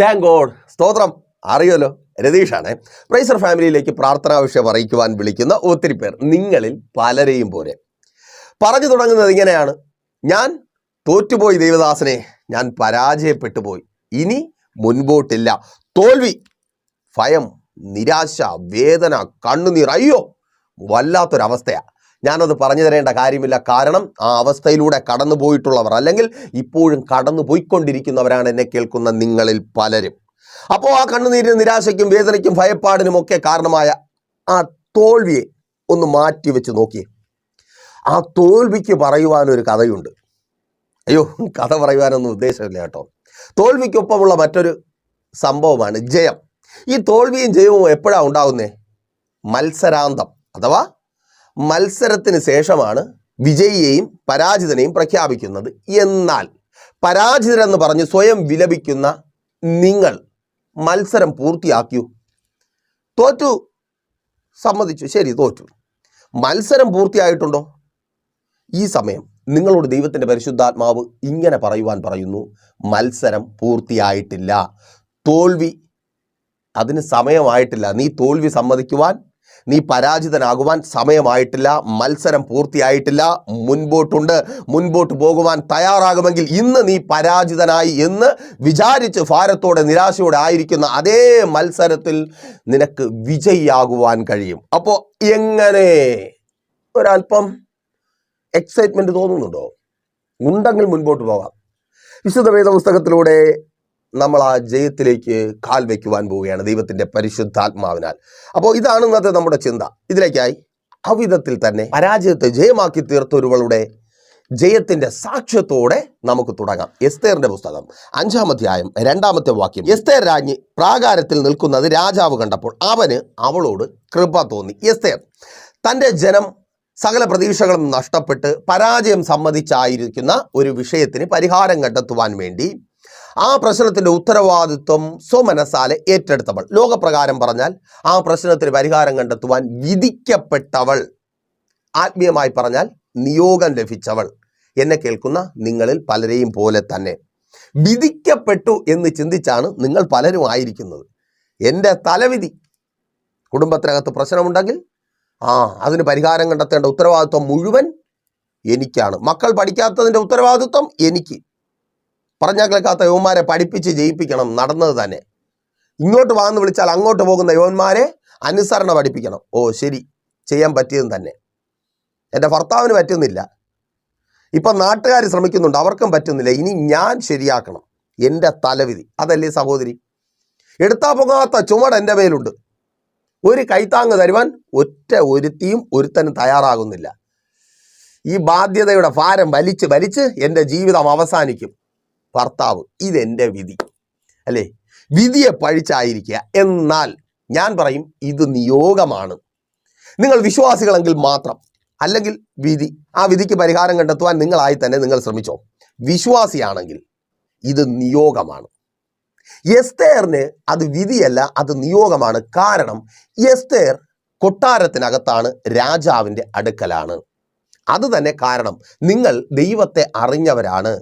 Thank God സ്തോത്രം. അറിയുമല്ലോ? രതീഷാണ്. പ്രൈസർ ഫാമിലിയിലേക്ക് പ്രാർത്ഥനാ വിഷയം അറിയിക്കുവാൻ വിളിക്കുന്ന ഒത്തിരി പേർ നിങ്ങളിൽ പലരെയും പോലെ. പറഞ്ഞു തുടങ്ങുന്നത് ഇങ്ങനെയാണ്. ഞാൻ തോറ്റുപോയി ദേവദാസനെ. ഞാൻ പരാജയപ്പെട്ടു പോയി ഇനി മുൻപോട്ടില്ല. തോൽവി ഭയം നിരാശ വേദന കണ്ണുനീർ. അയ്യോ വല്ലാത്തൊരവസ്ഥയാണ് ഞാനത് പറഞ്ഞു തരേണ്ട കാര്യമില്ല. കാരണം ആ അവസ്ഥയിലൂടെ കടന്നു പോയിട്ടുള്ളവർ അല്ലെങ്കിൽ ഇപ്പോഴും കടന്നു പോയിക്കൊണ്ടിരിക്കുന്നവരാണ് എന്നെ കേൾക്കുന്ന നിങ്ങളിൽ പലരും. അപ്പോൾ ആ കണ്ണുനീരിന് നിരാശയ്ക്കും വേദനയ്ക്കും ഭയപ്പാടിനും ഒക്കെ കാരണമായ ആ തോൽവിയെ ഒന്ന് മാറ്റി വെച്ച് നോക്കിയേ. ആ തോൽവിക്ക് പറയുവാനൊരു കഥയുണ്ട്. അയ്യോ കഥ പറയുവാനൊന്നും ഉദ്ദേശമില്ല കേട്ടോ. തോൽവിക്കൊപ്പമുള്ള മറ്റൊരു സംഭവമാണ് ജയം. ഈ തോൽവിയും ജയവും എപ്പോഴാണ് ഉണ്ടാവുന്നത് മത്സരാന്തം അഥവാ മത്സരത്തിന് ശേഷമാണ് വിജയിയെയും പരാജിതനെയും പ്രഖ്യാപിക്കുന്നത്. എന്നാൽ പരാജിതരെന്ന് പറഞ്ഞ് സ്വയം വിലപിക്കുന്ന നിങ്ങൾ മത്സരം പൂർത്തിയാക്കിയു? തോറ്റു. സമ്മതിച്ചു. ശരി തോറ്റു. മത്സരം പൂർത്തിയായിട്ടുണ്ടോ? ഈ സമയം നിങ്ങളോട് ദൈവത്തിന്റെ പരിശുദ്ധാത്മാവ് ഇങ്ങനെ പറയുവാൻ പറയുന്നു മത്സരം പൂർത്തിയായിട്ടില്ല. തോൽവി അതിന് സമയമായിട്ടില്ല. നീ തോൽവി സമ്മതിക്കുവാൻ നീ പരാജിതനാകുവാൻ സമയമായിട്ടില്ല മത്സരം പൂർത്തിയായിട്ടില്ല മുൻപോട്ടുണ്ട് മുൻപോട്ട് പോകുവാൻ തയ്യാറാകുമെങ്കിൽ ഇന്ന് നീ പരാജിതനായി എന്ന് വിചാരിച്ച് ഭാരത്തോടെ നിരാശയോടെ ആയിരിക്കുന്ന അതേ മത്സരത്തിൽ നിനക്ക് വിജയിയാകുവാൻ കഴിയും. അപ്പോൾ എങ്ങനെ? ഒരല്പം എക്സൈറ്റ്മെന്റ് തോന്നുന്നുണ്ടോ? ഉണ്ടെങ്കിൽ മുൻപോട്ട് പോകാം. വിശുദ്ധ വേദ പുസ്തകത്തിലൂടെ നമ്മൾ ആ ജയത്തിലേക്ക് കാൽ വയ്ക്കുവാൻ പോവുകയാണ് ദൈവത്തിന്റെ പരിശുദ്ധാത്മാവിനാൽ. അപ്പോൾ ഇതാണ് ഇന്നത്തെ നമ്മുടെ ചിന്ത. ഇതിലേക്കായി അവിധത്തിൽ തന്നെ പരാജയത്തെ ജയമാക്കി തീർത്തൊരുവളുടെ ജയത്തിന്റെ സാക്ഷ്യത്തോടെ നമുക്ക് തുടങ്ങാം. എസ്തേറിന്റെ പുസ്തകം അഞ്ചാം അധ്യായം രണ്ടാമത്തെ വാക്യം. എസ്തേർ രാജ്ഞി പ്രാകാരത്തിൽ നിൽക്കുന്നത് രാജാവ് കണ്ടപ്പോൾ അവന് അവളോട് കൃപ തോന്നി. എസ്തേർ തന്റെ ജനം സകല പ്രതീക്ഷകളും നഷ്ടപ്പെട്ട് പരാജയം സമ്മതിച്ചായിരിക്കുന്ന ഒരു വിഷയത്തിന് പരിഹാരം കണ്ടെത്തുവാൻ വേണ്ടി ആ പ്രശ്നത്തിന്റെ ഉത്തരവാദിത്വം സ്വമനസാലെ ഏറ്റെടുത്തവൾ. ലോകപ്രകാരം പറഞ്ഞാൽ ആ പ്രശ്നത്തിന് പരിഹാരം കണ്ടെത്തുവാൻ വിധിക്കപ്പെട്ടവൾ. ആത്മീയമായി പറഞ്ഞാൽ നിയോഗം ലഭിച്ചവൾ. എന്നെ കേൾക്കുന്ന നിങ്ങളിൽ പലരെയും പോലെ തന്നെ. വിധിക്കപ്പെട്ടു എന്ന് ചിന്തിച്ചാണ് നിങ്ങൾ പലരും ആയിരിക്കുന്നത്. എന്റെ തലവിധി. കുടുംബത്തിനകത്ത് പ്രശ്നമുണ്ടെങ്കിൽ ആ അതിന് പരിഹാരം കണ്ടെത്തേണ്ട ഉത്തരവാദിത്വം മുഴുവൻ എനിക്കാണ്. മക്കൾ പഠിക്കാത്തതിന്റെ ഉത്തരവാദിത്വം എനിക്ക്. പറഞ്ഞാൽ കേൾക്കാത്ത യുവന്മാരെ പഠിപ്പിച്ച് ജയിപ്പിക്കണം നടന്നത് തന്നെ. ഇങ്ങോട്ട് വാന്ന് വിളിച്ചാൽ അങ്ങോട്ട് പോകുന്ന യുവന്മാരെ അനുസരണ പഠിപ്പിക്കണം. ഓ ശരി. ചെയ്യാൻ പറ്റിയതും തന്നെ. എന്റെ ഭർത്താവിന് പറ്റുന്നില്ല. ഇപ്പം നാട്ടുകാർ ശ്രമിക്കുന്നുണ്ട്. അവർക്കും പറ്റുന്നില്ല. ഇനി ഞാൻ ശരിയാക്കണം. എന്റെ തലവിധി. അതല്ലേ സഹോദരി? എടുത്താ പോകാത്ത ചുമട് എന്റെ മേലുണ്ട്. ഒരു കൈത്താങ്ങ് തരുവാൻ ഒറ്റ ഒരുത്തിയും ഒരുത്തനും തയ്യാറാകുന്നില്ല. ഈ ബാധ്യതയുടെ ഭാരം വലിച്ച് വലിച്ച് എന്റെ ജീവിതം അവസാനിക്കും. ഭർത്താവ്. ഇതെന്റെ വിധി. അല്ലേ? വിധിയെ പഴിച്ചായിരിക്കുക. എന്നാൽ ഞാൻ പറയും ഇത് നിയോഗമാണ്. നിങ്ങൾ വിശ്വാസികളെങ്കിൽ മാത്രം അല്ലെങ്കിൽ വിധി. ആ വിധിക്ക് പരിഹാരം കണ്ടെത്തുവാൻ നിങ്ങളായി തന്നെ നിങ്ങൾ ശ്രമിച്ചോ. വിശ്വാസിയാണെങ്കിൽ ഇത് നിയോഗമാണ്. എസ്തേറിന് അത് വിധിയല്ല അത് നിയോഗമാണ്. കാരണം എസ്തേർ കൊട്ടാരത്തിനകത്താണ് രാജാവിന്റെ അടുക്കലാണ്. അത് തന്നെ കാരണം നിങ്ങൾ ദൈവത്തെ അറിഞ്ഞവരാണ്.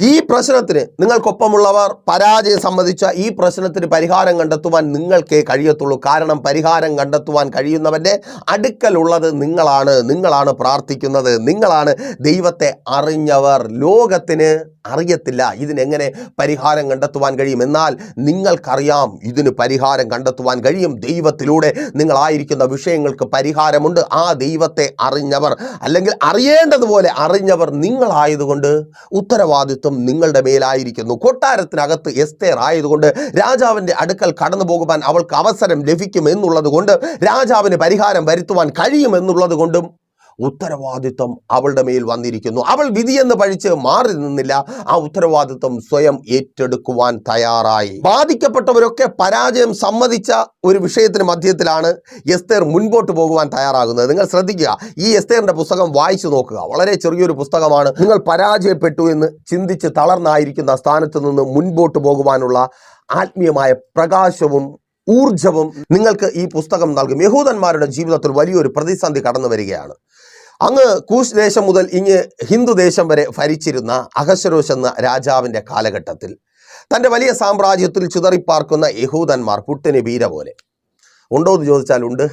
ഈ പ്രശ്നത്തിന് നിങ്ങൾക്കൊപ്പമുള്ളവർ പരാജയം സംബന്ധിച്ച ഈ പ്രശ്നത്തിന് പരിഹാരം കണ്ടെത്തുവാൻ നിങ്ങൾക്കേ കഴിയത്തുള്ളൂ. കാരണം പരിഹാരം കണ്ടെത്തുവാൻ കഴിയുന്നവന്റെ അടുക്കലുള്ളത് നിങ്ങളാണ്. നിങ്ങളാണ് പ്രാർത്ഥിക്കുന്നത്. നിങ്ങളാണ് ദൈവത്തെ അറിഞ്ഞവർ. ലോകത്തിന് അറിയത്തില്ല. ഇതിനെങ്ങനെ പരിഹാരം കണ്ടെത്തുവാൻ കഴിയും? എന്നാൽ നിങ്ങൾക്കറിയാം ഇതിന് പരിഹാരം കണ്ടെത്തുവാൻ കഴിയും. ദൈവത്തിലൂടെ നിങ്ങളായിരിക്കുന്ന വിഷയങ്ങൾക്ക് പരിഹാരമുണ്ട്. ആ ദൈവത്തെ അറിഞ്ഞവർ അല്ലെങ്കിൽ അറിയേണ്ടതുപോലെ അറിഞ്ഞവർ നിങ്ങളായതുകൊണ്ട് ഉത്തരവാദിത്വം നിങ്ങളുടെ മേലായിരിക്കുന്നു. കൊട്ടാരത്തിനകത്ത് എസ്തേർ ആയതുകൊണ്ട് രാജാവിന്റെ അടുക്കൽ കടന്നു പോകുവാൻ അവൾക്ക് അവസരം ലഭിക്കും എന്നുള്ളത് കൊണ്ട് രാജാവിന് പരിഹാരം വരുത്തുവാൻ കഴിയുമെന്നുള്ളത് കൊണ്ടും ഉത്തരവാദിത്വം അവളുടെ മേൽ വന്നിരിക്കുന്നു. അവൾ വിധിയെന്ന് പഴിച്ച് മാറി നിന്നില്ല. ആ ഉത്തരവാദിത്വം സ്വയം ഏറ്റെടുക്കുവാൻ തയ്യാറായി. ബാധിക്കപ്പെട്ടവരൊക്കെ പരാജയം സമ്മതിച്ച ഒരു വിഷയത്തിന് മധ്യത്തിലാണ് എസ്തേർ മുൻപോട്ട് പോകുവാൻ തയ്യാറാകുന്നത്. നിങ്ങൾ ശ്രദ്ധിക്കുക ഈ എസ്തേറിന്റെ പുസ്തകം വായിച്ചു നോക്കുക. വളരെ ചെറിയൊരു പുസ്തകമാണ്. നിങ്ങൾ പരാജയപ്പെട്ടു എന്ന് ചിന്തിച്ച് തളർന്നായിരിക്കുന്ന സ്ഥാനത്ത് നിന്ന് മുൻപോട്ട് പോകുവാനുള്ള ആത്മീയമായ പ്രകാശവും ഊർജവും നിങ്ങൾക്ക് ഈ പുസ്തകം നൽകും. യഹൂദന്മാരുടെ ജീവിതത്തിൽ വലിയൊരു പ്രതിസന്ധി കടന്നു വരികയാണ്. അങ്ങ് കൂശ് ദേശം മുതൽ ഇങ്ങ് ഹിന്ദു ദേശം വരെ ഭരിച്ചിരുന്ന അഹശ്വരോഷ് എന്ന രാജാവിന്റെ കാലഘട്ടത്തിൽ തന്റെ വലിയ സാമ്രാജ്യത്തിൽ ചിതറിപ്പാർക്കുന്ന യഹൂദന്മാർ പുട്ടിന് വീര പോലെ. ഉണ്ടോ എന്ന് ചോദിച്ചാൽ ഉണ്ട്.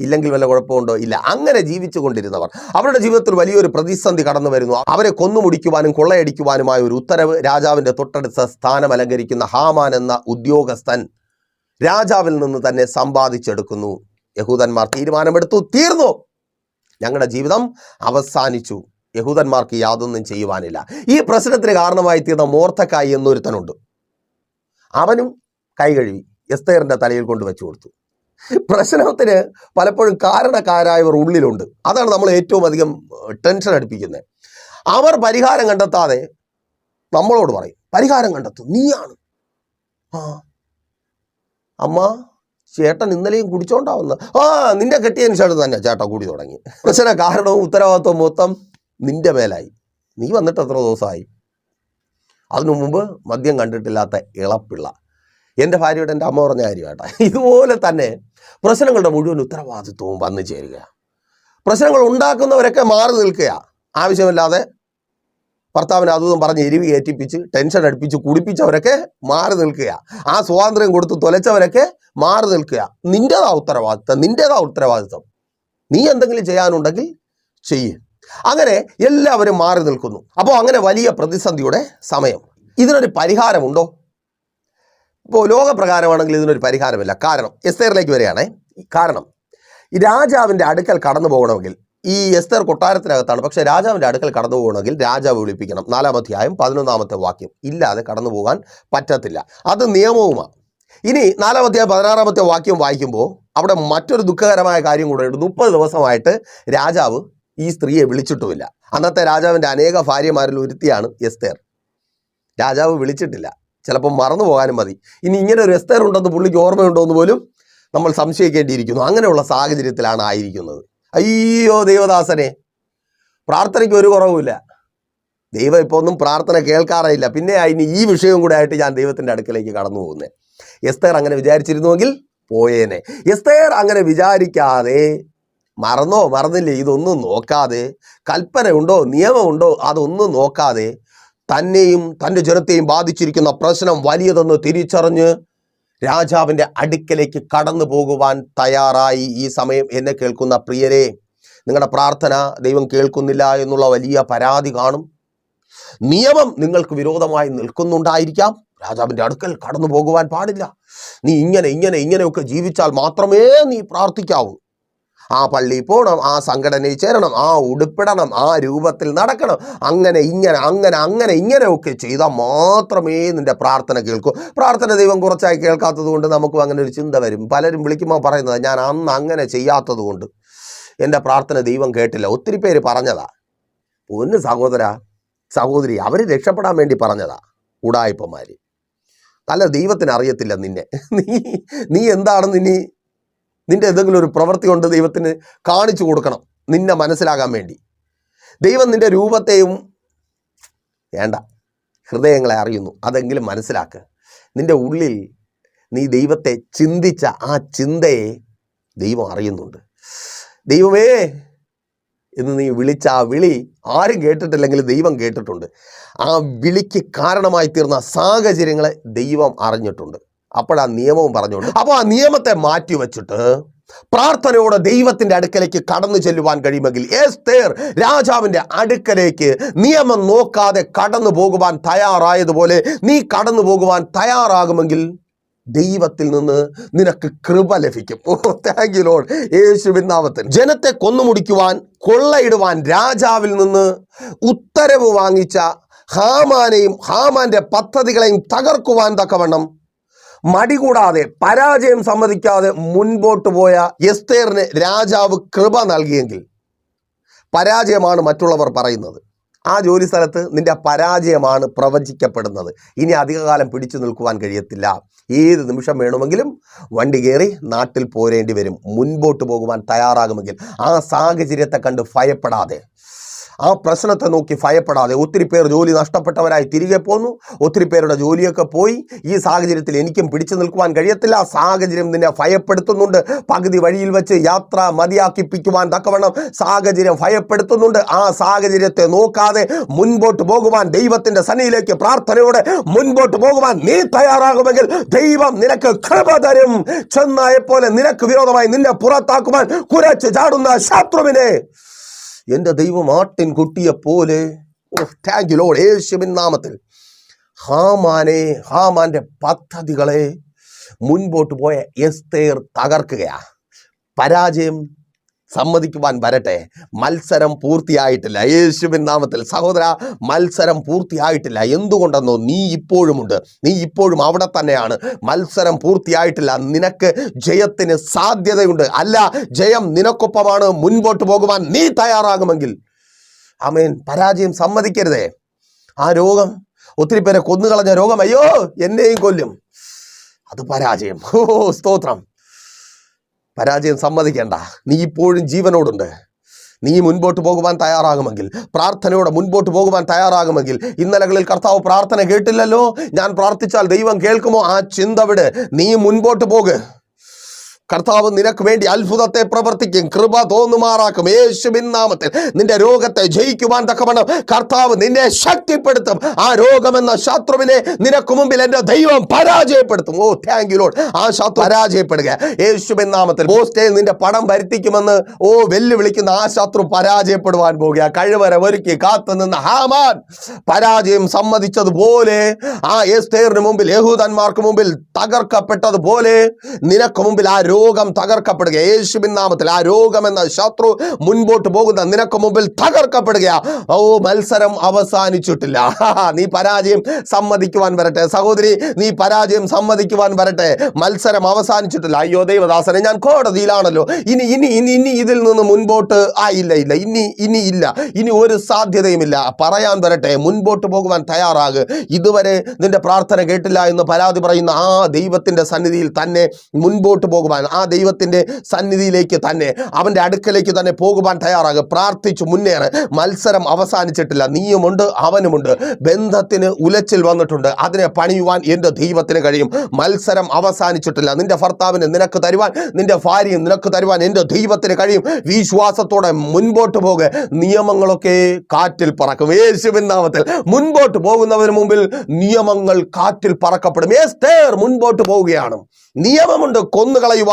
ഇല്ലെങ്കിൽ വല്ല കുഴപ്പമുണ്ടോ? ഇല്ല. അങ്ങനെ ജീവിച്ചു കൊണ്ടിരുന്നവർ. അവരുടെ ജീവിതത്തിൽ വലിയൊരു പ്രതിസന്ധി കടന്നു വരുന്നു. അവരെ കൊന്നുമുടിക്കുവാനും കൊള്ളയടിക്കുവാനുമായ ഒരു ഉത്തരവ് രാജാവിന്റെ തൊട്ടടുത്ത സ്ഥാനം അലങ്കരിക്കുന്ന ഹാമാൻ എന്ന ഉദ്യോഗസ്ഥൻ രാജാവിൽ നിന്ന് തന്നെ സമ്പാദിച്ചെടുക്കുന്നു. യഹൂദന്മാർ തീരുമാനമെടുത്തു തീർന്നു. ഞങ്ങളുടെ ജീവിതം അവസാനിച്ചു. യഹൂദന്മാർക്ക് യാതൊന്നും ചെയ്യുവാനില്ല. ഈ പ്രശ്നത്തിന് കാരണമായി തീർന്ന മോർത്തക്കായി എന്നൊരുത്തനുണ്ട്. അവനും കൈ കഴുകി എസ്തേറിന്റെ തലയിൽ കൊണ്ട് വെച്ചു കൊടുത്തു. പ്രശ്നത്തിന് പലപ്പോഴും കാരണക്കാരായവർ ഉള്ളിലുണ്ട്. അതാണ് നമ്മൾ ഏറ്റവും അധികം ടെൻഷൻ അടുപ്പിക്കുന്നത്. അവർ പരിഹാരം കണ്ടെത്താതെ നമ്മളോട് പറയും പരിഹാരം കണ്ടെത്തും നീയാണ്. ആ അമ്മ ചേട്ടൻ ഇന്നലെയും കുടിച്ചോണ്ടാവുന്ന ആ നിന്റെ കെട്ടിയതിന് ശേഷം തന്നെ ചേട്ടൻ കൂടി തുടങ്ങി. പ്രശ്ന കാരണവും ഉത്തരവാദിത്വം മൊത്തം നിന്റെ മേലായി. നീ വന്നിട്ട് എത്ര ദിവസമായി? അതിനു മുമ്പ് മദ്യം കണ്ടിട്ടില്ലാത്ത ഇളപ്പിള്ള. എന്റെ ഭാര്യയുടെ എന്റെ അമ്മ പറഞ്ഞ കാര്യമാട്ടാ ഇതുപോലെ തന്നെ പ്രശ്നങ്ങളുടെ മുഴുവൻ ഉത്തരവാദിത്വവും വന്നു ചേരുക പ്രശ്നങ്ങൾ ഉണ്ടാക്കുന്നവരൊക്കെ മാറി നിൽക്കുക ആവശ്യമില്ലാതെ ഭർത്താവിനെ അതും പറഞ്ഞ് എരിവ് കയറ്റിപ്പിച്ച് ടെൻഷൻ അടുപ്പിച്ച് കുടിപ്പിച്ചവരൊക്കെ മാറി നിൽക്കുക ആ സ്വാതന്ത്ര്യം കൊടുത്ത് തൊലച്ചവരൊക്കെ മാറി നിൽക്കുക നിന്റെതാ ഉത്തരവാദിത്തം നിന്റെതാ ഉത്തരവാദിത്തം. നീ എന്തെങ്കിലും ചെയ്യാനുണ്ടെങ്കിൽ ചെയ്യ്. അങ്ങനെ എല്ലാവരും മാറി നിൽക്കുന്നു. അപ്പോൾ അങ്ങനെ വലിയ പ്രതിസന്ധിയുടെ സമയം. ഇതിനൊരു പരിഹാരമുണ്ടോ? ഇപ്പോൾ ലോകപ്രകാരമാണെങ്കിൽ ഇതിനൊരു പരിഹാരമില്ല. കാരണം എസ്തേറിലേക്ക് വരികയാണേ. കാരണം രാജാവിന്റെ അടുക്കൽ കടന്നു പോകണമെങ്കിൽ ഈ എസ്തർ കൊട്ടാരത്തിനകത്താണ്. പക്ഷെ രാജാവിന്റെ അടുക്കൽ കടന്നു പോകണമെങ്കിൽ രാജാവ് വിളിപ്പിക്കണം. നാലാം അധ്യായം പതിനൊന്നാമത്തെ വാക്യം. ഇല്ലാതെ കടന്നു പോകാൻ പറ്റത്തില്ല. അത് നിയമവുമാണ്. ഇനി നാലാം അധ്യായം പതിനാറാമത്തെ വാക്യം വായിക്കുമ്പോൾ അവിടെ മറ്റൊരു ദുഃഖകരമായ കാര്യം കൂടെ ഉണ്ട്. മുപ്പത് ദിവസമായിട്ട് രാജാവ് ഈ സ്ത്രീയെ വിളിച്ചിട്ടുമില്ല. അന്നത്തെ രാജാവിന്റെ അനേക ഭാര്യമാരിൽ ഒരുത്തിയാണ് എസ്തേർ. രാജാവ് വിളിച്ചിട്ടില്ല. ചിലപ്പോൾ മറന്നു പോകാനും മതി. ഇനി ഇങ്ങനെ ഒരു എസ്തേർ ഉണ്ടെന്ന് പുള്ളിക്ക് ഓർമ്മയുണ്ടോ എന്ന് പോലും നമ്മൾ സംശയിക്കേണ്ടിയിരിക്കുന്നു. അങ്ങനെയുള്ള സാഹചര്യത്തിലാണ് ആയിരിക്കുന്നത്. അയ്യോ ദൈവദാസനെ. പ്രാർത്ഥനയ്ക്ക് ഒരു കുറവുമില്ല. ദൈവം ഇപ്പോൾ ഒന്നും പ്രാർത്ഥന കേൾക്കാറില്ല പിന്നെ അതിന് ഈ വിഷയവും കൂടെ ആയിട്ട് ഞാൻ ദൈവത്തിന്റെ അടുക്കലേക്ക് കടന്നു പോകുന്നത് എസ്തേർ അങ്ങനെ വിചാരിച്ചിരുന്നുവെങ്കിൽ പോയേനെ. എസ്തേർ അങ്ങനെ വിചാരിക്കാതെ മറന്നോ മറന്നില്ലേ? ഇതൊന്നും നോക്കാതെ കൽപ്പന ഉണ്ടോ നിയമമുണ്ടോ അതൊന്നും നോക്കാതെ തന്നെയും തന്റെ ജനത്തെയും ബാധിച്ചിരിക്കുന്ന പ്രശ്നം വലിയതെന്ന് തിരിച്ചറിഞ്ഞ് രാജാവിന്റെ അടുക്കലേക്ക് കടന്നു പോകുവാൻ തയ്യാറായി ഈ സമയം എന്നെ കേൾക്കുന്ന പ്രിയരെ. നിങ്ങളുടെ പ്രാർത്ഥന ദൈവം കേൾക്കുന്നില്ല എന്നുള്ള വലിയ പരാതി കാണും. നിയമം നിങ്ങൾക്ക് വിരോധമായി നിൽക്കുന്നുണ്ടായിരിക്കാം. രാജാവിന്റെ അടുക്കൽ കടന്നു പോകുവാൻ പാടില്ല. നീ ഇങ്ങനെ ഇങ്ങനെ ഇങ്ങനെയൊക്കെ ജീവിച്ചാൽ മാത്രമേ നീ പ്രാർത്ഥിക്കാവൂ. ആ പള്ളി പോകണം ആ സംഘടനയിൽ ചേരണം ആ ഉടുപ്പിടണം ആ രൂപത്തിൽ നടക്കണം. അങ്ങനെ ഇങ്ങനെ അങ്ങനെ അങ്ങനെ ഇങ്ങനെയൊക്കെ ചെയ്താൽ മാത്രമേ നിന്റെ പ്രാർത്ഥന കേൾക്കൂ. പ്രാർത്ഥന ദൈവം കുറച്ചായി കേൾക്കാത്തത് കൊണ്ട് നമുക്കും അങ്ങനെ ഒരു ചിന്ത വരും. പലരും വിളിക്കുമ്പോൾ പറയുന്നത് ഞാൻ അന്ന് അങ്ങനെ ചെയ്യാത്തത് കൊണ്ട് എന്റെ പ്രാർത്ഥന ദൈവം കേട്ടില്ല. ഒത്തിരി പേര് പറഞ്ഞതാ. ഒന്ന് സഹോദര സഹോദരി അവർ രക്ഷപ്പെടാൻ വേണ്ടി പറഞ്ഞതാ കൂടായ്പമാര്. അല്ല ദൈവത്തിന് അറിയത്തില്ല നിന്നെ. നീ നീ എന്താണെന്ന് ഇനി നിന്റെ എന്തെങ്കിലും ഒരു പ്രവൃത്തി കൊണ്ട് ദൈവത്തിന് കാണിച്ചു കൊടുക്കണം നിന്നെ മനസ്സിലാകാൻ വേണ്ടി. ദൈവം നിന്റെ രൂപത്തെയും വേണ്ട ഹൃദയങ്ങളെ അറിയുന്നു. അതെങ്കിലും മനസ്സിലാക്കുക നിന്റെ ഉള്ളിൽ നീ ദൈവത്തെ ചിന്തിച്ച ആ ചിന്തയെ ദൈവം അറിയുന്നുണ്ട്. ദൈവമേ എന്ന് നീ വിളിച്ച ആ വിളി ആരും കേട്ടിട്ടില്ലെങ്കിൽ ദൈവം കേട്ടിട്ടുണ്ട്. ആ വിളിക്ക് കാരണമായി തീർന്ന സാഹചര്യങ്ങളെ ദൈവം അറിഞ്ഞിട്ടുണ്ട്. അപ്പോഴാ നിയമവും പറഞ്ഞുകൊണ്ട് അപ്പോൾ ആ നിയമത്തെ മാറ്റി വെച്ചിട്ട് പ്രാർത്ഥനയോടെ ദൈവത്തിന്റെ അടുക്കലേക്ക് കടന്നു ചെല്ലുവാൻ കഴിയുമെങ്കിൽ എസ്തേർ രാജാവിന്റെ അടുക്കലേക്ക് നിയമം നോക്കാതെ കടന്നു പോകുവാൻ തയ്യാറായതുപോലെ നീ കടന്നു പോകുവാൻ തയ്യാറാകുമെങ്കിൽ ദൈവത്തിൽ നിന്ന് നിനക്ക് കൃപ ലഭിക്കും. ഓ താങ്ക് യു ലോഡ് യേശുവിൻ നാമത്തിൽ. ജനത്തെ കൊന്നുമുടിക്കുവാൻ കൊള്ളയിടുവാൻ രാജാവിൽ നിന്ന് ഉത്തരവ് വാങ്ങിച്ച ഹാമാനെയും ഹാമാന്റെ പദ്ധതികളെയും തകർക്കുവാൻ തക്കവണ്ണം മടികൂടാതെ പരാജയം സമ്മതിക്കാതെ മുൻപോട്ട് പോയ എസ്തേറിന് രാജാവ് കൃപ നൽകിയെങ്കിൽ പരാജയമാണ് മറ്റുള്ളവർ പറയുന്നത്. ആ ജോലി സ്ഥലത്ത് നിന്റെ പരാജയമാണ് പ്രവചിക്കപ്പെടുന്നത്. ഇനി അധികകാലം പിടിച്ചു നിൽക്കുവാൻ കഴിയത്തില്ല. ഏത് നിമിഷം വേണമെങ്കിലും വണ്ടി കയറി നാട്ടിൽ പോരേണ്ടി വരും. മുൻപോട്ട് പോകുവാൻ തയ്യാറാകുമെങ്കിൽ ആ സാഹചര്യത്തെ കണ്ട് ഭയപ്പെടാതെ. ആ പ്രശ്നത്തെ നോക്കി ഭയപ്പെടാതെ ഒത്തിരി പേർ ജോലി നഷ്ടപ്പെട്ടവരായി തിരികെ പോന്നു. ഒത്തിരി പേരുടെ ജോലിയൊക്കെ പോയി. ഈ സാഹചര്യത്തിൽ എനിക്കും പിടിച്ചു നിൽക്കുവാൻ കഴിയത്തില്ല. സാഹചര്യം നിന്നെ ഭയപ്പെടുത്തുന്നുണ്ട്. പകുതി വഴിയിൽ വെച്ച് യാത്ര മതിയാക്കിപ്പിക്കുവാൻ തക്കവണ്ണം സാഹചര്യം ഭയപ്പെടുത്തുന്നുണ്ട്. ആ സാഹചര്യത്തെ നോക്കാതെ മുൻപോട്ട് പോകുവാൻ ദൈവത്തിന്റെ സന്നിധിയിലേക്ക് പ്രാർത്ഥനയോടെ മുൻപോട്ട് പോകുവാൻ നീ തയ്യാറാകുമെങ്കിൽ ദൈവം നിനക്ക് കൃപ തരും. ചെന്നായ പോലെ നിനക്ക് വിരോധമായി നിന്നെ പുറത്താക്കുവാൻ കുരച്ച് ചാടുന്ന ശത്രുവിനെ എന്റെ ദൈവം ആട്ടിൻ കുട്ടിയെ പോലെ. താങ്ക് യു ലോഡ് യേശുവിൻ നാമത്തിൽ. ഹാമാനെ ഹാമാന്റെ പദ്ധതികളെ മുൻപോട്ട് പോയ എസ്തേർ തകർക്കുകയാ. പരാജയം സമ്മതിക്കുവാൻ വരട്ടെ. മത്സരം പൂർത്തിയായിട്ടില്ല. യേശുവിൻ നാമത്തിൽ സഹോദര മത്സരം പൂർത്തിയായിട്ടില്ല. എന്തുകൊണ്ടെന്നോ നീ ഇപ്പോഴുമുണ്ട്. നീ ഇപ്പോഴും അവിടെ തന്നെയാണ്. മത്സരം പൂർത്തിയായിട്ടില്ല. നിനക്ക് ജയത്തിന് സാധ്യതയുണ്ട്. അല്ല ജയം നിനക്കൊപ്പമാണ്. മുൻപോട്ട് പോകുവാൻ നീ തയ്യാറാകുമെങ്കിൽ. ആമേൻ. പരാജയം സമ്മതിക്കരുതേ. ആ രോഗം ഒത്തിരി പേരെ കൊന്നുകളഞ്ഞ രോഗം അയ്യോ എന്നെയും കൊല്ലും. അത് പരാജയം. ഓ സ്തോത്രം. പരാജയം സമ്മതിക്കേണ്ട. നീ ഇപ്പോഴും ജീവനോടുണ്ട്. നീ മുൻപോട്ട് പോകുവാൻ തയ്യാറാകുമെങ്കിൽ പ്രാർത്ഥനയോടെ മുൻപോട്ട് പോകുവാൻ തയ്യാറാകുമെങ്കിൽ ഇന്നലകളിൽ കർത്താവ് പ്രാർത്ഥന കേട്ടില്ലല്ലോ? ഞാൻ പ്രാർത്ഥിച്ചാൽ ദൈവം കേൾക്കുമോ? ആ ചിന്ത വിട്. നീ മുൻപോട്ട് പോക്. കർത്താവ് നിനക്ക് വേണ്ടി അത്ഭുതത്തെ പ്രവർത്തിക്കും. കൃപ തോന്നുമാറാക്കും. യേശുവിൻ നാമത്തിൽ നിന്റെ രോഗത്തെ ജയിക്കുവാൻ തക്കവണ്ണം കർത്താവ് നിന്നെ ശക്തിപ്പെടുത്തും. ആ രോഗമെന്ന ശത്രുവിനെ നിനക്ക് മുമ്പിൽ എന്റെ ദൈവം പരാജയപ്പെടുത്തും. ഓ താങ്ക് യു ലോഡ് ആ ശത്രു പരാജയപ്പെടുക. യേശുവിൻ നാമത്തിൽ പോസ്റ്റേൽ നിന്റെ പണം വരുത്തിക്കുമെന്ന് ഓ വെല്ലുവിളിക്കുന്ന ആ ശത്രു പരാജയപ്പെടുവാൻ പോകുക. കഴിവരെ ഒരുക്കി കാത്തു നിന്ന് ഹാമാൻ പരാജയം സമ്മതിച്ചതുപോലെ ആ എസ്തേറിന് മുമ്പിൽ യഹൂദന്മാർക്ക് മുമ്പിൽ തകർക്കപ്പെട്ടതുപോലെ നിനക്ക് മുമ്പിൽ ആ രോഗം തകർക്കപ്പെടുക. യേശുബിൻ നാമത്തിൽ ആ രോഗം എന്ന ശത്രു മുൻപോട്ട് പോകുന്ന നിനക്ക് മുമ്പിൽ തകർക്കപ്പെടുക. ഓ മത്സരം അവസാനിച്ചിട്ടില്ല. നീ പരാജയം സമ്മതിക്കുവാൻ വരട്ടെ. സഹോദരി നീ പരാജയം സമ്മതിക്കുവാൻ വരട്ടെ. മത്സരം അവസാനിച്ചിട്ടില്ല. അയ്യോ ദൈവദാസനെ ഞാൻ കോടതിയിലാണല്ലോ. ഇനി ഇനി ഇനി ഇനി ഇതിൽ നിന്ന് മുൻപോട്ട് ആ ഇല്ല ഇല്ല. ഇനി ഇനി ഇല്ല. ഇനി ഒരു സാധ്യതയുമില്ല. പറയാൻ വരട്ടെ. മുൻപോട്ട് പോകുവാൻ തയ്യാറാകുക ഇതുവരെ നിന്റെ പ്രാർത്ഥന കേട്ടില്ല എന്ന് പരാതി പറയുന്ന ആ ദൈവത്തിന്റെ സന്നിധിയിൽ തന്നെ മുൻപോട്ട് പോകുവാൻ ആ ദൈവത്തിന്റെ സന്നിധിയിലേക്ക് തന്നെ അവന്റെ അടുക്കലേക്ക് തന്നെ പോകുവാൻ തയ്യാറാകുക പ്രാർത്ഥിച്ചു മുന്നേറ്. മത്സരം അവസാനിച്ചിട്ടില്ല. നീയുമുണ്ട് അവനുമുണ്ട്. ബന്ധത്തിന് ഉലച്ചിൽ വന്നിട്ടുണ്ട്. അതിനെ പണിയുവാൻ എന്റെ ദൈവത്തിന് കഴിയും. മത്സരം അവസാനിച്ചിട്ടില്ല. നിന്റെ ഭർത്താവിന് നിനക്ക് തരുവാൻ നിന്റെ ഭാര്യയും നിനക്ക് തരുവാൻ എന്റെ ദൈവത്തിന് കഴിയും. വിശ്വാസത്തോടെ മുൻപോട്ട് പോകുക നിയമങ്ങളൊക്കെ കാറ്റിൽ പറക്കും. യേശുവിൻ നാമത്തിൽ മുൻപോട്ട് പോകുന്നവന് മുമ്പിൽ നിയമങ്ങൾ കാറ്റിൽ പറക്കപ്പെടും. മുൻപോട്ട് പോവുകയാണ്. നിയമമുണ്ട്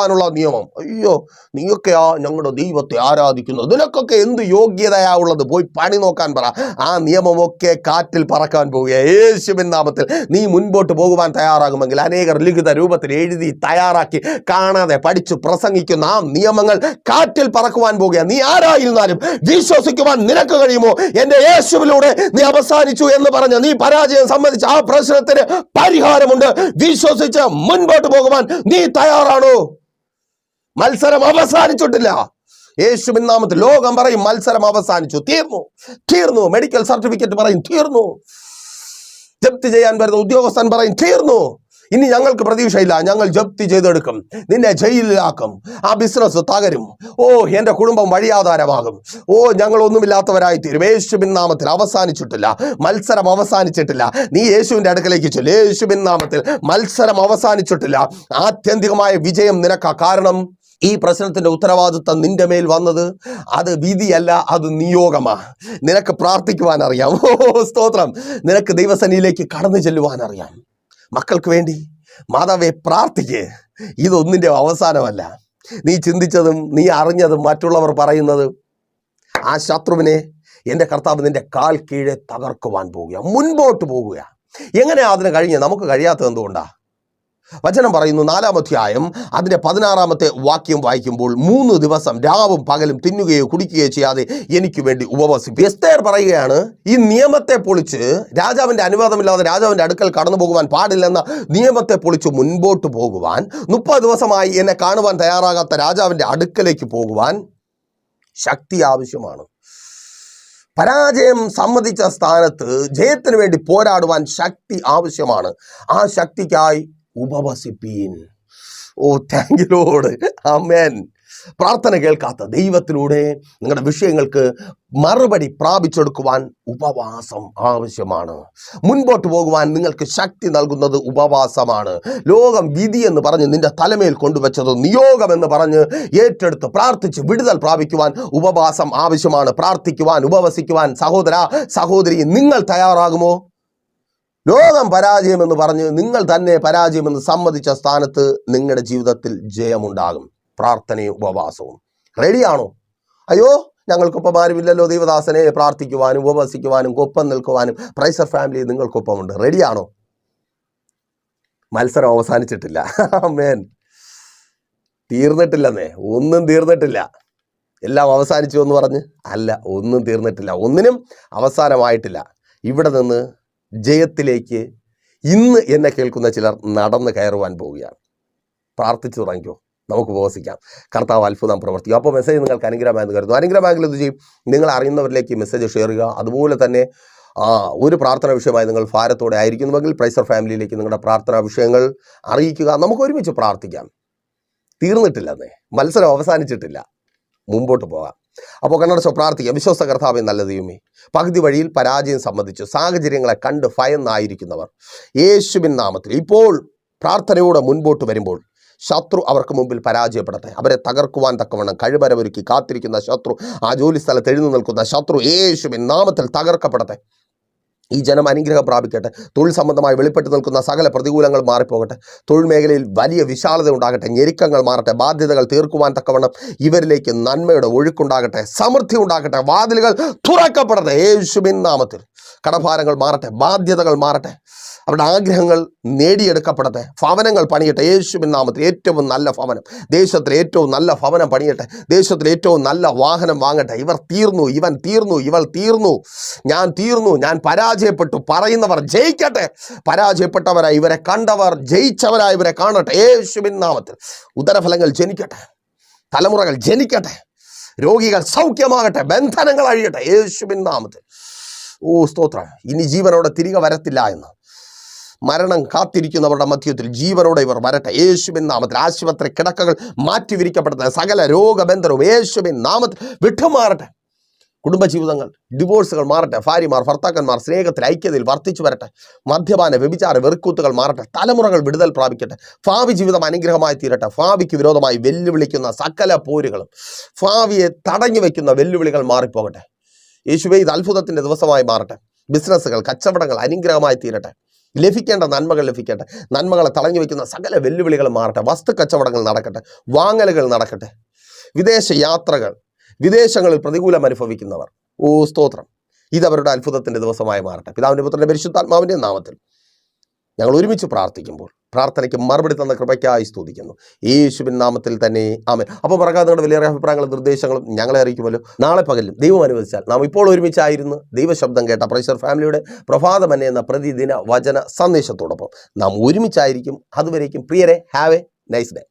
കൊന്നുകളയുവാനുള്ള നിയമം. അയ്യോ നീയൊക്കെയാ ഞങ്ങളുടെ ദൈവത്തെ ആരാധിക്കുന്നത് നിനക്കൊക്കെ എന്ത് യോഗ്യതയാ ഉള്ളത് പോയി പണി നോക്കാൻ പറ. ആ നിയമമൊക്കെ കാറ്റിൽ പറക്കാൻ പോവുക യേശുവിൻ നാമത്തിൽ നീ മുൻപോട്ട് പോകുവാൻ തയ്യാറാകുമെങ്കിൽ അനേകർ ലിഖിത രൂപത്തിൽ എഴുതി തയ്യാറാക്കി കാണാതെ പഠിച്ചു പ്രസംഗിക്കുന്ന ആ നിയമങ്ങൾ കാറ്റിൽ പറക്കുവാൻ പോവുക നീ ആരായിരുന്നാലും വിശ്വസിക്കുവാൻ നിനക്ക് കഴിയുമോ? എന്റെ യേശുവിലൂടെ നീ അവസാനിച്ചു എന്ന് പറഞ്ഞ് നീ പരാജയം സംബന്ധിച്ച് ആ പ്രശ്നത്തിന് പരിഹാരമുണ്ട്. വിശ്വസിച്ച് മുൻപോട്ട് പോകുവാൻ നീ തയ്യാറാണോ? മത്സരം അവസാനിച്ചിട്ടില്ല. യേശുവിൻ നാമത്തിൽ ലോകം പറയും മത്സരം അവസാനിച്ചു. തീർന്നു. തീർന്നു. മെഡിക്കൽ സർട്ടിഫിക്കറ്റ് പറയും തീർന്നു. ജപ്തി ചെയ്യാൻ വരുന്ന ഉദ്യോഗസ്ഥൻ പറയും തീർന്നു. ഇനി ഞങ്ങൾക്ക് പ്രതീക്ഷയില്ല. ഞങ്ങൾ ജപ്തി ചെയ്തെടുക്കും. നിന്നെ ജയിലിലാക്കും. ആ ബിസിനസ് തകരും. ഓ എന്റെ കുടുംബം വഴിയാധാരമാകും. ഓ ഞങ്ങൾ ഒന്നുമില്ലാത്തവരായി തീരും. യേശുബിൻ നാമത്തിൽ അവസാനിച്ചിട്ടില്ല. മത്സരം അവസാനിച്ചിട്ടില്ല. നീ യേശുവിന്റെ അടുക്കലേക്ക് ചൊല്ലു. യേശുബിൻ നാമത്തിൽ മത്സരം അവസാനിച്ചിട്ടില്ല. ആത്യന്തികമായ വിജയം നിനക്കാ കാരണം. ഈ പ്രശ്നത്തിന്റെ ഉത്തരവാദിത്വം നിന്റെ മേൽ വന്നത് അത് വിധിയല്ല അത് നിയോഗമാണ് നിനക്ക് പ്രാർത്ഥിക്കുവാൻ അറിയാം ഓ സ്തോത്രം. നിനക്ക് ദൈവസനിയിലേക്ക് കടന്നു ചെല്ലുവാൻ അറിയാം മക്കൾക്ക് വേണ്ടി മാതാവെ പ്രാർത്ഥിക്ക്. ഇതൊന്നിന്റെ അവസാനമല്ല. നീ ചിന്തിച്ചതും നീ അറിഞ്ഞതും മറ്റുള്ളവർ പറയുന്നത് ആ ശത്രുവിനെ എന്റെ കർത്താവ് നിന്റെ കാൽ കീഴെ തകർക്കുവാൻ പോവുക മുൻപോട്ട് പോകുക. എങ്ങനെയാ അതിന് കഴിഞ്ഞ് നമുക്ക് കഴിയാത്തത് എന്തുകൊണ്ടാ? വചനം പറയുന്നു നാലാമധ്യായം അതിന്റെ പതിനാറാമത്തെ വാക്യം വായിക്കുമ്പോൾ മൂന്ന് ദിവസം രാവും പകലും തിന്നുകയോ കുടിക്കുകയോ ചെയ്യാതെ എനിക്ക് വേണ്ടി ഉപവസിക്കും എസ്തേർ പറയുകയാണ് ഈ നിയമത്തെ പൊളിച്ച് രാജാവിന്റെ അനുവാദമില്ലാതെ രാജാവിന്റെ അടുക്കൽ കടന്നു പോകുവാൻ പാടില്ലെന്ന നിയമത്തെ പൊളിച്ച് മുൻപോട്ട് പോകുവാൻ മുപ്പത് ദിവസമായി എന്നെ കാണുവാൻ തയ്യാറാകാത്ത രാജാവിന്റെ അടുക്കലേക്ക് പോകുവാൻ ശക്തി ആവശ്യമാണ്. പരാജയം സമ്മതിച്ച സ്ഥാനത്ത് ജയത്തിന് വേണ്ടി പോരാടുവാൻ ശക്തി ആവശ്യമാണ്. ആ ശക്തിക്കായി ഉപവസിപ്പീൻ oh thank you load amen പ്രാർത്ഥന കേൾക്കാത്ത ദൈവത്തിലൂടെ നിങ്ങളുടെ വിഷയങ്ങൾക്ക് മറുപടി പ്രാപിച്ചെടുക്കുവാൻ ഉപവാസം ആവശ്യമാണ്. മുൻപോട്ട് പോകുവാൻ നിങ്ങൾക്ക് ശക്തി നൽകുന്നത് ഉപവാസമാണ്. ലോകം വിധി എന്ന് പറഞ്ഞ് നിന്റെ തലമേൽ കൊണ്ടുവച്ചത് നിയോഗം എന്ന് പറഞ്ഞ് ഏറ്റെടുത്ത് പ്രാർത്ഥിച്ച് വിടുതൽ പ്രാപിക്കുവാൻ ഉപവാസം ആവശ്യമാണ്. പ്രാർത്ഥിക്കുവാൻ ഉപവസിക്കുവാൻ സഹോദര സഹോദരി നിങ്ങൾ തയ്യാറാകുമോ? ലോകം പരാജയമെന്ന് പറഞ്ഞ് നിങ്ങൾ തന്നെ പരാജയമെന്ന് സമ്മതിച്ച സ്ഥാനത്ത് നിങ്ങളുടെ ജീവിതത്തിൽ ജയമുണ്ടാകും. പ്രാർത്ഥനയും ഉപവാസവും. റെഡിയാണോ അയ്യോ ഞങ്ങൾക്കൊപ്പം ആരുമില്ലല്ലോ ദൈവദാസനെ. പ്രാർത്ഥിക്കുവാനും ഉപവസിക്കുവാനും ഒപ്പം നിൽക്കുവാനും പ്രൈസർ ഫാമിലി നിങ്ങൾക്കൊപ്പമുണ്ട്. റെഡിയാണോ മത്സരം അവസാനിച്ചിട്ടില്ല. മേൻ തീർന്നിട്ടില്ലെന്നേ. ഒന്നും തീർന്നിട്ടില്ല. എല്ലാം അവസാനിച്ചു എന്ന് പറഞ്ഞ്? അല്ല ഒന്നും തീർന്നിട്ടില്ല. ഒന്നിനും അവസാനമായിട്ടില്ല. ഇവിടെ നിന്ന് ജയത്തിലേക്ക് ഇന്ന് എന്നെ കേൾക്കുന്ന ചിലർ നടന്ന് കയറുവാൻ പോവുകയാണ്. പ്രാർത്ഥിച്ചു തുടങ്ങിക്കോ. നമുക്ക് ഉപവസിക്കാം. കർത്താവ് അത്ഭുതം പ്രവർത്തിക്കും. അപ്പോൾ മെസ്സേജ് നിങ്ങൾക്ക് അനുഗ്രഹമായെന്ന് കരുതുന്നു. അനുഗ്രഹമായെങ്കിൽ എന്ത് ചെയ്യും? നിങ്ങൾ അറിയുന്നവരിലേക്ക് മെസ്സേജ് ഷെയർ ചെയ്യുക. അതുപോലെ തന്നെ ആ ഒരു പ്രാർത്ഥന വിഷയമായി നിങ്ങൾ ഭാരത്തോടെ ആയിരിക്കുന്നുവെങ്കിൽ പ്രൈസർ ഫാമിലിയിലേക്ക് നിങ്ങളുടെ പ്രാർത്ഥനാ വിഷയങ്ങൾ അറിയിക്കുക. നമുക്ക് ഒരുമിച്ച് പ്രാർത്ഥിക്കാം. തീർന്നിട്ടില്ലെന്നേ മത്സരം അവസാനിച്ചിട്ടില്ല. മുമ്പോട്ട് പോകാം. അപ്പോൾ കണ്ണടച്ചോ പ്രാർത്ഥിക്കുക വിശ്വസ്ത കർത്താവെ നല്ല ദൈവമേ. പകുതി വഴിയിൽ പരാജയം സംബന്ധിച്ചു സാഹചര്യങ്ങളെ കണ്ട് ഭയന്നായിരിക്കുന്നവർ യേശുവിൻ നാമത്തിൽ. ഇപ്പോൾ പ്രാർത്ഥനയോടെ മുൻപോട്ട് വരുമ്പോൾ ശത്രു അവർക്ക് മുമ്പിൽ പരാജയപ്പെടട്ടെ. അവരെ തകർക്കുവാൻ തക്കവണ്ണം കഴിവരവൊരുക്കി കാത്തിരിക്കുന്ന ശത്രു ആ ജോലി സ്ഥലത്ത് എഴുന്നു നിൽക്കുന്ന ശത്രു യേശുവിൻ നാമത്തിൽ തകർക്കപ്പെടട്ടെ. ഈ ജനം അനുഗ്രഹം പ്രാപിക്കട്ടെ. തൊഴിൽ സംബന്ധമായി വെളിപ്പെട്ട് നിൽക്കുന്ന സകല പ്രതികൂലങ്ങൾ മാറിപ്പോകട്ടെ. തൊഴിൽ മേഖലയിൽ വലിയ വിശാലത ഉണ്ടാകട്ടെ. ഞെരുക്കങ്ങൾ മാറട്ടെ. ബാധ്യതകൾ തീർക്കുവാൻ തക്കവണ്ണം ഇവരിലേക്ക് നന്മയുടെ ഒഴുക്കുണ്ടാകട്ടെ. സമൃദ്ധി ഉണ്ടാകട്ടെ. വാതിലുകൾ തുറക്കപ്പെടട്ടെ. യേശുബിൻ നാമത്തിൽ. കടഭാരങ്ങൾ മാറട്ടെ. ബാധ്യതകൾ മാറട്ടെ. അവരുടെ ആഗ്രഹങ്ങൾ നേടിയെടുക്കപ്പെടട്ടെ. ഭവനങ്ങൾ പണിയട്ടെ. യേശുവിൻ നാമത്തിൽ ഏറ്റവും നല്ല ഭവനം. ദേശത്തിലെ ഏറ്റവും നല്ല ഭവനം പണിയട്ടെ. ദേശത്തിലെ ഏറ്റവും നല്ല വാഹനം വാങ്ങട്ടെ. ഇവർ തീർന്നു ഇവൻ തീർന്നു ഇവൾ തീർന്നു. ഞാൻ തീർന്നു ഞാൻ പരാജയപ്പെട്ടു പറയുന്നവർ ജയിക്കട്ടെ. പരാജയപ്പെട്ടവരായി ഇവരെ കണ്ടവർ ജയിച്ചവരായി ഇവരെ കാണട്ടെ. യേശുവിൻ നാമത്തിൽ ഉദരഫലങ്ങൾ ജനിക്കട്ടെ. തലമുറകൾ ജനിക്കട്ടെ. രോഗികൾ സൗഖ്യമാകട്ടെ. ബന്ധനങ്ങൾ അഴിയട്ടെ. യേശുവിൻ നാമത്തിൽ. ഓ സ്തോത്രം. ഇനി ജീവനോടെ തിരികെ വരത്തില്ല എന്ന്. മരണം കാത്തിരിക്കുന്നവരുടെ മധ്യത്തിൽ ജീവനോടെ ഇവർ വരട്ടെ. യേശുവിൻ നാമത്തിൽ ആശുപത്രി കിടക്കകൾ മാറ്റി വിരിക്കപ്പെടുന്ന സകല രോഗബന്ധനവും യേശുവിൻ നാമത്തിൽ വിട്ടുമാറട്ടെ. കുടുംബജീവിതങ്ങൾ ഡിവോഴ്സുകൾ മാറട്ടെ. ഭാര്യമാർ ഭർത്താക്കന്മാർ സ്നേഹത്തിൽ ഐക്യതയിൽ വർദ്ധിച്ചു വരട്ടെ. മദ്യപാന വ്യഭിചാര വെറുക്കൂത്തുകൾ മാറട്ടെ. തലമുറകൾ വിടുതൽ പ്രാപിക്കട്ടെ. ഭാവി ജീവിതം അനുഗ്രഹമായി തീരട്ടെ. ഭാവിക്ക് വിരോധമായി വെല്ലുവിളിക്കുന്ന സകല പോരുകളും ഭാവിയെ തടഞ്ഞു വയ്ക്കുന്ന വെല്ലുവിളികൾ മാറിപ്പോകട്ടെ. യേശുവേ ഇത് അത്ഭുതത്തിന്റെ ദിവസമായി മാറട്ടെ. ബിസിനസ്സുകൾ കച്ചവടങ്ങൾ അനുഗ്രഹമായി തീരട്ടെ. ലഭിക്കേണ്ട നന്മകൾ ലഭിക്കട്ടെ. നന്മകളെ തളഞ്ഞു വയ്ക്കുന്ന സകല വെല്ലുവിളികൾ മാറട്ടെ. വസ്തു കച്ചവടങ്ങൾ നടക്കട്ടെ. വാങ്ങലുകൾ നടക്കട്ടെ. വിദേശ യാത്രകൾ വിദേശങ്ങളിൽ പ്രതികൂലം അനുഭവിക്കുന്നവർ. ഓ സ്തോത്രം. ഇതവരുടെ അത്ഭുതത്തിന്റെ ദിവസമായി മാറട്ടെ. പിതാവിന്റെ പുത്രന്റെ പരിശുദ്ധാത്മാവിന്റെ നാമത്തിൽ. ഞങ്ങൾ ഒരുമിച്ച് പ്രാർത്ഥിക്കുമ്പോൾ പ്രാർത്ഥനയ്ക്ക് മറുപടി തന്ന കൃപയ്ക്കായി സ്തുതിക്കുന്നു. യേശുവിൻ നാമത്തിൽ തന്നെ ആമൻ. അപ്പോൾ പറക്കാതെ നിങ്ങളുടെ വലിയ അഭിപ്രായങ്ങളും നിർദ്ദേശങ്ങളും ഞങ്ങളെ അറിയിക്കുമല്ലോ. നാളെ പകലും ദൈവം അനുവദിച്ചാൽ നാം ഇപ്പോൾ ഒരുമിച്ചായിരുന്നു ദൈവശബ്ദം കേട്ട പ്രൈസർ ഫാമിലിയുടെ പ്രഭാതമന്നെ എന്ന പ്രതിദിന വചന സന്ദേശത്തോടൊപ്പം നാം ഒരുമിച്ചായിരിക്കും. അതുവരേക്കും പ്രിയരെ have a nice day